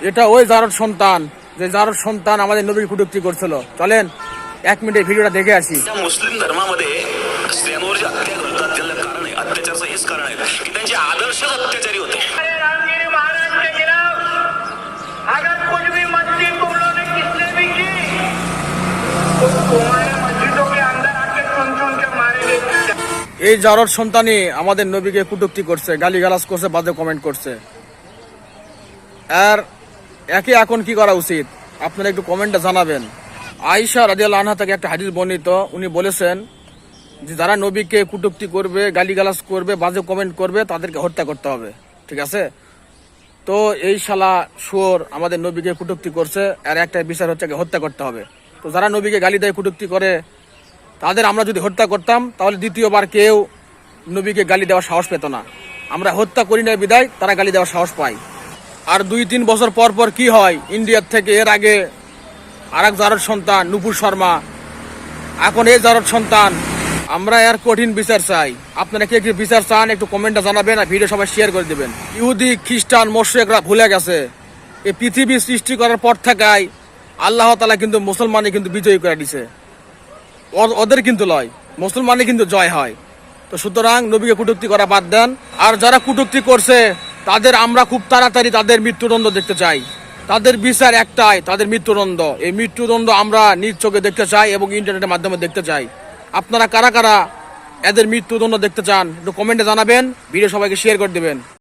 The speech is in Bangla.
এটা ওই জারদ সন্তান যে জারদ সন্তান আমাদের নবীর কুটুক্তি করছিল চলেন এক মিনিটে ভিডিওটা দেখে আসি त्या मुस्लिम धर्मामध्ये स्त्रियांवर जे हत्या घडतात त्याला कारण आहे अत्याचाराचं हेच कारण आहे की त्यांचे आदर्शच अत्याचारी होते हमारे रामगिरी महाराज के खिलाफ अगर कुछ भी मस्जिद तुम लोगों ने किसने भी की तो तुम्हारे मस्जिदों के अंदर आके चुन चुन के मारेंगे এই জারদ সন্তানই আমাদের নবীকে কুটুক্তি করছে গালিগালাজ করছে বাজে কমেন্ট করছে আর একে এখন কি করা উচিত? আপনারা একটু কমেন্টে জানাবেন। আয়েশা রাজিয়াল আনহা থেকে একটা হাদিস বর্ণিত। উনি বলেছেন যে, যারা নবীকে কুটুক্তি করবে, গালিগালাজ করবে, বাজে কমেন্ট করবে, তাদেরকে হত্যা করতে হবে। ঠিক আছে? তো এই শালা সুর আমাদের নবীকে কুটুক্তি করছে, আর একটা বিচার হচ্ছে হত্যা করতে হবে। তো যারা নবীকে গালি দেয়, কুটুক্তি করে, তাদের আমরা যদি হত্যা করতাম, তাহলে দ্বিতীয়বার কেউ নবীকে গালি দেওয়ার সাহস পেত না। আমরা হত্যা করি না বিদায়, তারা গালি দেওয়ার সাহস পায়। আর দুই তিন বছর পর পর কি হয়? ইন্ডিয়ার থেকে এর আগে আর এক সন্তান, নুপুর শর্মা। এখন এই জারদ সন্তান, আমরা এর কঠিন বিচার চাই। আপনারা কে কি বিচার চান একটু কমেন্টে জানাবেন আর ভিডিও সবাই শেয়ার করে দেবেন। ইহুদি, খ্রিস্টান মোশেকরা ভুলে গেছে। এই পৃথিবী সৃষ্টি করার পর থাকায় আল্লাহ তালা কিন্তু মুসলমানে কিন্তু বিজয়ী করে দিছে। ওদের কিন্তু লয়। মুসলমানে কিন্তু জয় হয়। তো সুতরাং নবীকে কুটুক্তি করা বাদ দেন। আর যারা কুটুক্তি করছে তাদের আমরা খুব তাড়াতাড়ি তাদের মৃত্যুদণ্ড দেখতে চাই। তাদের বিচার একটাই, তাদের মৃত্যুদণ্ড। এই মৃত্যুদণ্ড আমরা নিজ চোখে দেখতে চাই এবং ইন্টারনেটের মাধ্যমে দেখতে চাই। আপনারা কারা কারা এদের মৃত্যুদণ্ড দেখতে চান, একটু কমেন্টে জানাবেন ভিডিও সবাইকে শেয়ার করে দেবেন।